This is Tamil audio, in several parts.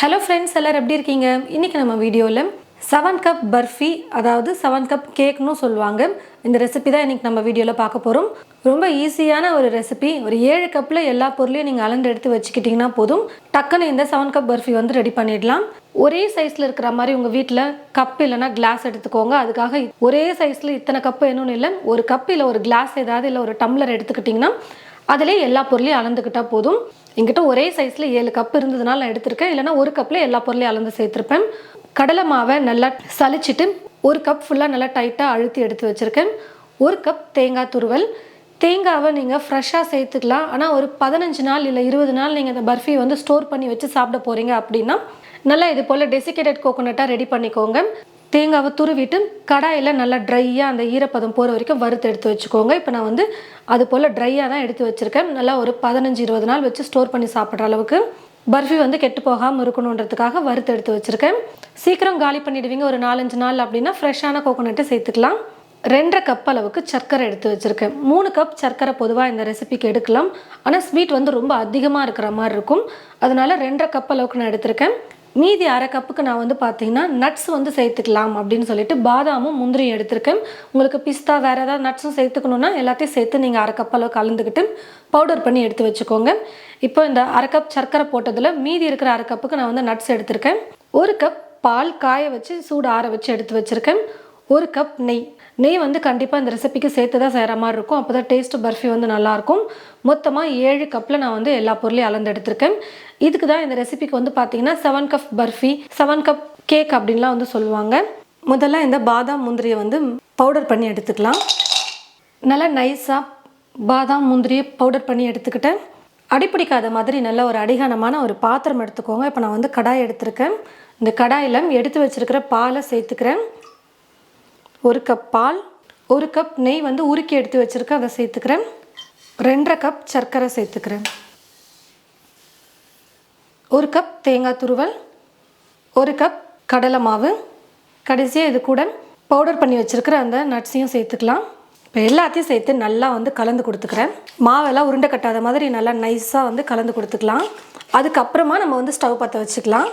ஹலோ ஃப்ரெண்ட்ஸ் எல்லோரும் எப்படி இருக்கீங்க? இன்றைக்கி நம்ம வீடியோவில் செவன் கப் பர்ஃபி அதாவது செவன் கப் கேக்னு சொல்லுவாங்க. இந்த ரெசிபி தான் இன்றைக்கி நம்ம வீடியோவில் பார்க்க போகிறோம் ரொம்ப ஈஸியான ஒரு ரெசிபி ஒரு ஏழு கப்பில் எல்லா பொருளையும் நீங்கள் அளந்து எடுத்து வச்சுக்கிட்டிங்கன்னா போதும். டக்குன்னு இந்த செவன் கப் பர்ஃபி வந்து ரெடி பண்ணிடலாம். ஒரே சைஸில் இருக்கிற மாதிரி உங்கள் வீட்டில் கப் இல்லைன்னா கிளாஸ் எடுத்துக்கோங்க. அதுக்காக ஒரே சைஸில் இத்தனை கப்பு என்னன்னு இல்லை. ஒரு கப் இல்லை ஒரு கிளாஸ் ஏதாவது இல்லை ஒரு டம்ளர் எடுத்துக்கிட்டிங்கன்னா அதிலே எல்லா பொருளையும் அளந்துக்கிட்டால் போதும். என்கிட்ட ஒரே சைஸில் ஏழு கப் இருந்ததுனால நான் எடுத்திருக்கேன். இல்லைனா ஒரு கப்பில் எல்லா பொருளையும் அளந்து சேர்த்துருப்பேன். கடலை மாவை நல்லா சலிச்சிட்டு ஒரு கப் ஃபுல்லாக நல்லா டைட்டாக அழுத்தி எடுத்து வச்சுருக்கேன். ஒரு கப் தேங்காய் துருவல். தேங்காவை நீங்கள் ஃப்ரெஷ்ஷாக சேர்த்துக்கலாம். ஆனால் ஒரு பதினஞ்சு நாள் இல்லை இருபது நாள் நீங்கள் இந்த பர்ஃபி வந்து ஸ்டோர் பண்ணி வச்சு சாப்பிட போகிறீங்க அப்படின்னா நல்லா இது போல் டெசிகேட்டட் கோகோனட்டாக ரெடி பண்ணிக்கோங்க. தேங்காவை துருவிட்டு கடாயில் நல்லா ட்ரையாக அந்த ஈரப்பதம் போகிற வரைக்கும் வறுத்து எடுத்து வச்சுக்கோங்க. இப்போ நான் வந்து அது போல் ட்ரையாக தான் எடுத்து வச்சுருக்கேன். நல்லா ஒரு பதினஞ்சு இருபது நாள் வச்சு ஸ்டோர் பண்ணி சாப்பிட்ற அளவுக்கு பர்ஃபி வந்து கெட்டு போகாமல் இருக்கணுன்றதுக்காக வறுத்து எடுத்து வச்சுருக்கேன். சீக்கிரம் காலி பண்ணிடுவீங்க. ஒரு நாலஞ்சு நாள் அப்படின்னா ஃப்ரெஷ்ஷான கோகோனட்டை சேர்த்துக்கலாம். ரெண்டரை கப் அளவுக்கு சர்க்கரை எடுத்து வச்சுருக்கேன். மூணு கப் சர்க்கரை பொதுவாக இந்த ரெசிபிக்கு எடுக்கலாம். ஆனால் ஸ்வீட் வந்து ரொம்ப அதிகமாக இருக்கிற மாதிரி இருக்கும். அதனால ரெண்டரை கப் அளவுக்கு நான் எடுத்திருக்கேன். மீதி அரை கப்புக்கு நான் வந்து பார்த்தீங்கன்னா நட்ஸ் வந்து சேர்த்துக்கலாம் அப்படின்னு சொல்லிட்டு பாதாமும் முந்திரியும் எடுத்திருக்கேன். உங்களுக்கு பிஸ்தா வேறு ஏதாவது நட்ஸும் சேர்த்துக்கணுன்னா எல்லாத்தையும் சேர்த்து நீங்கள் அரை கப் அளவு கலந்துக்கிட்டு பவுடர் பண்ணி எடுத்து வச்சுக்கோங்க. இப்போ இந்த அரை கப் சர்க்கரை போட்டதில் மீதி இருக்கிற அரை கப்புக்கு நான் வந்து நட்ஸ் எடுத்திருக்கேன். ஒரு கப் பால் காய வச்சு சூடு ஆற வச்சு எடுத்து வச்சுருக்கேன். ஒரு கப் நெய். நெய் வந்து கண்டிப்பாக இந்த ரெசிபிக்கு சேர்த்து தான் செய்கிற மாதிரி இருக்கும். அப்போ தான் டேஸ்ட் பர்ஃபி வந்து நல்லாயிருக்கும். மொத்தமாக ஏழு கப்பில் நான் வந்து எல்லா பொருளையும் அளந்து எடுத்திருக்கேன். இதுக்கு தான் இந்த ரெசிபிக்கு வந்து பார்த்தீங்கன்னா seven cup barfi seven cup cake அப்படின்லாம் வந்து சொல்லுவாங்க. முதல்ல இந்த பாதாம் முந்திரியை வந்து பவுடர் பண்ணி எடுத்துக்கலாம். நல்லா நைஸாக பாதாம் முந்திரியை பவுடர் பண்ணி எடுத்துக்கிட்டேன். அடிப்பிடிக்காத மாதிரி நல்ல ஒரு அடிகானமான ஒரு பாத்திரம் எடுத்துக்கோங்க. இப்போ நான் வந்து கடாய் எடுத்திருக்கேன். இந்த கடாயில் எடுத்து வச்சிருக்கிற பாலை சேர்த்துக்கிறேன். ஒரு கப் பால் ஒரு கப் நெய் வந்து உருக்கி எடுத்து வச்சுருக்கேன் அதை சேர்த்துக்கிறேன். ரெண்டரை கப் சர்க்கரை சேர்த்துக்கிறேன். ஒரு கப் தேங்காய் துருவல் ஒரு கப் கடலை மாவு. கடைசியாக இது கூட பவுடர் பண்ணி வச்சுருக்கிற அந்த நட்ஸையும் சேர்த்துக்கலாம். இப்போ எல்லாத்தையும் சேர்த்து நல்லா வந்து கலந்து கொடுத்துக்கிறேன். மாவெல்லாம் உருண்டை கட்டாத மாதிரி நல்லா நைஸாக வந்து கலந்து கொடுத்துக்கலாம். அதுக்கப்புறமா நம்ம வந்து ஸ்டவ் பற்ற வச்சுக்கலாம்.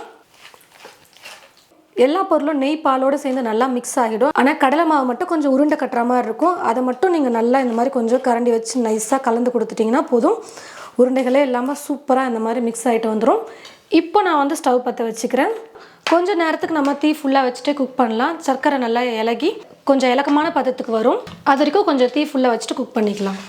எல்லா பொருளும் நெய் பாலோடு சேர்ந்து நல்லா மிக்ஸ் ஆகிடும். ஆனால் கடலை மாவு மட்டும் கொஞ்சம் உருண்டை கட்டுற மாதிரி இருக்கும். அதை மட்டும் நீங்கள் நல்லா இந்த மாதிரி கொஞ்சம் கரண்டி வச்சு நைஸாக கலந்து கொடுத்துட்டிங்கன்னா போதும். உருண்டைகளே இல்லாமல் சூப்பராக இந்த மாதிரி மிக்ஸ் ஆகிட்டு வந்துடும் இப்போ நான் வந்து ஸ்டவ் பற்ற வச்சுக்கிறேன். கொஞ்சம் நேரத்துக்கு நம்ம தீ ஃபுல்லாக வச்சுட்டு குக் பண்ணலாம். சர்க்கரை நல்லா இலகி கொஞ்சம் இலக்கமான பதத்துக்கு வரும். அது வரைக்கும் கொஞ்சம் தீ ஃபுல்லாக வச்சுட்டு குக் பண்ணிக்கலாம்.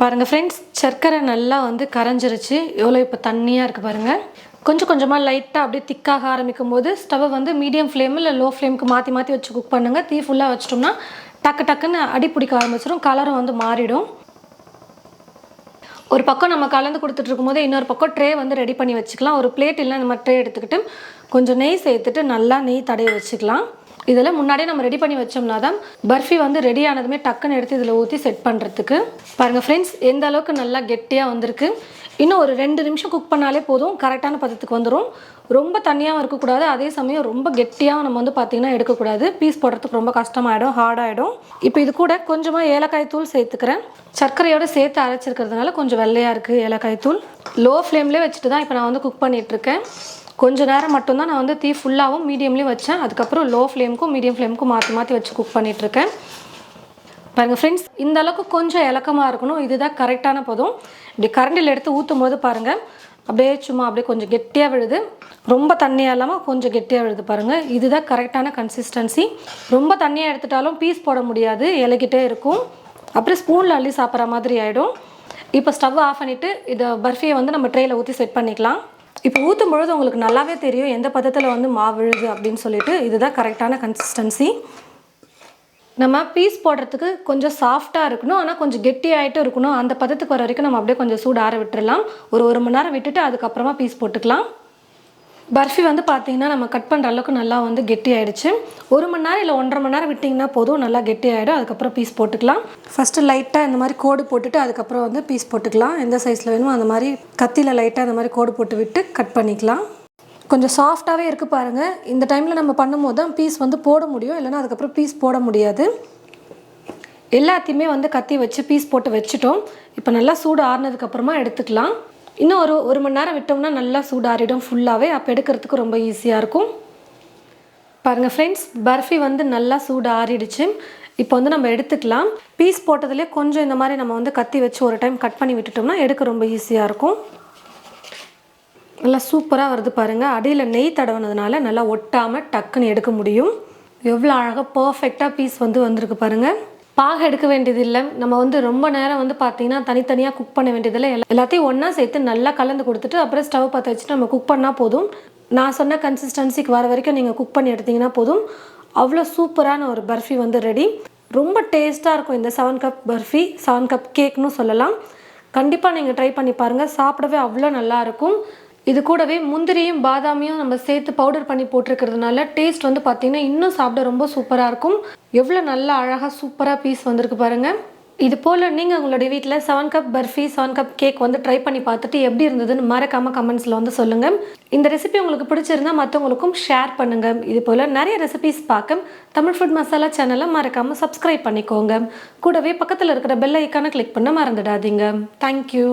பாருங்கள் ஃப்ரெண்ட்ஸ் சர்க்கரை நல்லா வந்து கரைஞ்சிருச்சு. எவ்வளோ இப்போ தண்ணியாக இருக்குது பாருங்கள் கொஞ்சம் கொஞ்சமாக லைட்டாக அப்படியே திக்காக ஆரம்பிக்கும் போது ஸ்டவ்வை வந்து மீடியம் ஃப்ளேம் இல்லை லோ ஃப்ளேமுக்கு மாற்றி மாற்றி வச்சு குக் பண்ணுங்கள் தீ ஃபுல்லாக வச்சிட்டோம்னா டக்கு டக்குன்னு அடி பிடிக்க ஆரம்பிச்சிடும் கலரும் வந்து மாறிடும். ஒரு பக்கம் நம்ம கலந்து கொடுத்துட்டு இருக்கும்போது இன்னொரு பக்கம் ட்ரே வந்து ரெடி பண்ணி வச்சுக்கலாம். ஒரு பிளேட் இல்லை இந்த மாதிரி ட்ரே எடுத்துக்கிட்டு கொஞ்சம் நெய் சேர்த்துட்டு நல்லா நெய் தடைய வச்சுக்கலாம். இதில் முன்னாடியே நம்ம ரெடி பண்ணி வச்சோம்னா தான் பர்ஃபி வந்து ரெடி ஆனதுமே டக்குன்னு எடுத்து இதில் ஊற்றி செட் பண்ணுறதுக்கு பாருங்கள் ஃப்ரெண்ட்ஸ் எந்த அளவுக்கு நல்லா கெட்டியாக வந்திருக்கு. இன்னும் ஒரு ரெண்டு நிமிஷம் குக் பண்ணாலே போதும். கரெக்டான பதத்துக்கு வந்துடும் ரொம்ப தண்ணியாகவும் இருக்கக்கூடாது. அதே சமயம் ரொம்ப கெட்டியாக நம்ம வந்து பார்த்திங்கன்னா எடுக்கக்கூடாது. பீஸ் போடுறதுக்கு ரொம்ப கஷ்டமாயிடும் ஹார்டாகிடும் இப்போ இது கூட கொஞ்சமாக ஏலக்காய் தூள் சேர்த்துக்கிறேன். சர்க்கரையோடு சேர்த்து அரைச்சிருக்கிறதுனால கொஞ்சம் வெள்ளையாக இருக்குது ஏலக்காய் தூள். லோ ஃப்ளேம்லேயே வச்சுட்டு தான் இப்போ நான் வந்து குக் பண்ணிகிட்ருக்கேன் கொஞ்ச நேரம் மட்டும்தான் நான் வந்து தீ ஃபுல்லாகவும் மீடியம்லேயும் வச்சேன். அதுக்கப்புறம் லோ ஃப்ளேமுக்கும் மீடியம் ஃப்ளேமுக்கும் மாற்றி மாற்றி வச்சு குக் பண்ணிகிட்ருக்கேன் பாருங்கள் ஃப்ரெண்ட்ஸ் இந்த அளவுக்கு கொஞ்சம் இலக்கமாக இருக்கணும். இதுதான் கரெக்டான பதம். இப்படி கரண்டில் எடுத்து ஊற்றும் போது பாருங்கள் அப்படியே சும்மா அப்படியே கொஞ்சம் கெட்டியாக விழுது. ரொம்ப தண்ணியாக இல்லாமல் கொஞ்சம் கெட்டியாக விழுது பாருங்கள் இதுதான் கரெக்டான கன்சிஸ்டன்சி ரொம்ப தண்ணியாக எடுத்துட்டாலும் பீஸ் போட முடியாது இலைக்கிட்டே இருக்கும். அப்புறம் ஸ்பூனில் அள்ளி சாப்பிட்ற மாதிரி ஆகிடும் இப்போ ஸ்டவ் ஆஃப் பண்ணிவிட்டு இதை பர்ஃபியை வந்து நம்ம ட்ரேயில் ஊற்றி செட் பண்ணிக்கலாம். இப்போ ஊற்றும் பொழுது உங்களுக்கு நல்லாவே தெரியும் எந்த பதத்தில் வந்து மாவு விழுது அப்படின்னு சொல்லிட்டு. இதுதான் கரெக்டான கன்சிஸ்டன்சி நம்ம பீஸ் போடுறதுக்கு கொஞ்சம் சாஃப்டாக இருக்கணும். ஆனால் கொஞ்சம் கெட்டியாகிட்டும் இருக்கணும். அந்த பதத்துக்கு வர வரைக்கும் நம்ம அப்படியே கொஞ்சம் சூடு ஆற விட்டுடலாம் ஒரு ஒரு மணி நேரம் விட்டுட்டு அதுக்கப்புறமா பீஸ் போட்டுக்கலாம். பர்ஃபி வந்து பார்த்தீங்கன்னா நம்ம கட் பண்ணுற அளவுக்கு நல்லா வந்து கெட்டி ஆகிடுச்சு ஒரு மணி நேரம் இல்லை ஒன்றரை மணி நேரம் விட்டிங்கன்னா போதும். நல்லா கெட்டி ஆகிடும் அதுக்கப்புறம் பீஸ் போட்டுக்கலாம். ஃபஸ்ட்டு லைட்டாக இந்த மாதிரி கோடு போட்டுட்டு அதுக்கப்புறம் வந்து பீஸ் போட்டுக்கலாம். எந்த சைஸில் வேணுமோ அந்த மாதிரி கத்தியில் லைட்டாக இந்த மாதிரி கோடு போட்டு விட்டு கட் பண்ணிக்கலாம். கொஞ்சம் சாஃப்டாகவே இருக்குது பாருங்கள் இந்த டைமில் நம்ம பண்ணும்போது தான் பீஸ் வந்து போட முடியும். இல்லைன்னா அதுக்கப்புறம் பீஸ் போட முடியாது. எல்லாத்தையுமே வந்து கத்தி வச்சு பீஸ் போட்டு வச்சுட்டோம். இப்போ நல்லா சூடு ஆறுனதுக்கப்புறமா எடுத்துக்கலாம். இன்னும் ஒரு ஒரு மணி நேரம் விட்டோம்னா நல்லா சூடாறிடும் ஃபுல்லாகவே அப்போ எடுக்கிறதுக்கு ரொம்ப ஈஸியாக இருக்கும். பாருங்கள் ஃப்ரெண்ட்ஸ் பர்ஃபி வந்து நல்லா சூடு ஆறிடுச்சு. இப்போ வந்து நம்ம எடுத்துக்கலாம். பீஸ் போட்டதுலேயே கொஞ்சம் இந்த மாதிரி நம்ம வந்து கத்தி வச்சு ஒரு டைம் கட் பண்ணி விட்டுட்டோம்னா எடுக்க ரொம்ப ஈஸியாக இருக்கும். நல்லா சூப்பராக வருது பாருங்கள் அடியில் நெய் தடவுனதுனால நல்லா ஒட்டாமல் டக்குன்னு எடுக்க முடியும். எவ்வளோ அழகாக பர்ஃபெக்டாக பீஸ் வந்து வந்திருக்கு பாருங்கள் பாக எடுக்க வேண்டியதில்லை நம்ம வந்து ரொம்ப நேரம் வந்து பார்த்தீங்கன்னா தனித்தனியாக குக் பண்ண வேண்டியதில்லை எல்லா எல்லாத்தையும் ஒன்றா சேர்த்து நல்லா கலந்து கொடுத்துட்டு அப்புறம் ஸ்டவ் பற்ற வச்சுட்டு நம்ம குக் பண்ணால் போதும். நான் சொன்ன கன்சிஸ்டன்சிக்கு வர வரைக்கும் நீங்கள் குக் பண்ணி எடுத்தீங்கன்னா போதும். அவ்வளோ சூப்பரான ஒரு பர்ஃபி வந்து ரெடி ரொம்ப டேஸ்ட்டாக இருக்கும் இந்த seven cup barfi. Seven cup கேக்னு சொல்லலாம். கண்டிப்பாக நீங்கள் ட்ரை பண்ணி பாருங்கள் சாப்பிடவே அவ்வளோ நல்லாயிருக்கும் இது கூடவே முந்திரியும் பாதாமியும் நம்ம சேர்த்து பவுடர் பண்ணி போட்டிருக்கிறதுனால டேஸ்ட் வந்து பார்த்தீங்கன்னா இன்னும் சாப்பிட ரொம்ப சூப்பராக இருக்கும். எவ்வளோ நல்லா அழகாக சூப்பராக பீஸ் வந்திருக்கு பாருங்கள் இது போல் நீங்கள் உங்களுடைய வீட்டில் seven cup barfi seven cup cake வந்து ட்ரை பண்ணி பார்த்துட்டு எப்படி இருந்ததுன்னு மறக்காமல் கமெண்ட்ஸில் வந்து சொல்லுங்கள் இந்த ரெசிபி உங்களுக்கு பிடிச்சிருந்தா மற்றவங்களுக்கும் ஷேர் பண்ணுங்கள் இது போல் நிறைய ரெசிபிஸ் பார்க்க தமிழ் ஃபுட் மசாலா சேனலை மறக்காமல் சப்ஸ்கிரைப் பண்ணிக்கோங்க. கூடவே பக்கத்தில் இருக்கிற பெல் ஐக்கானை கிளிக் பண்ண மறந்துடாதீங்க. தேங்க்யூ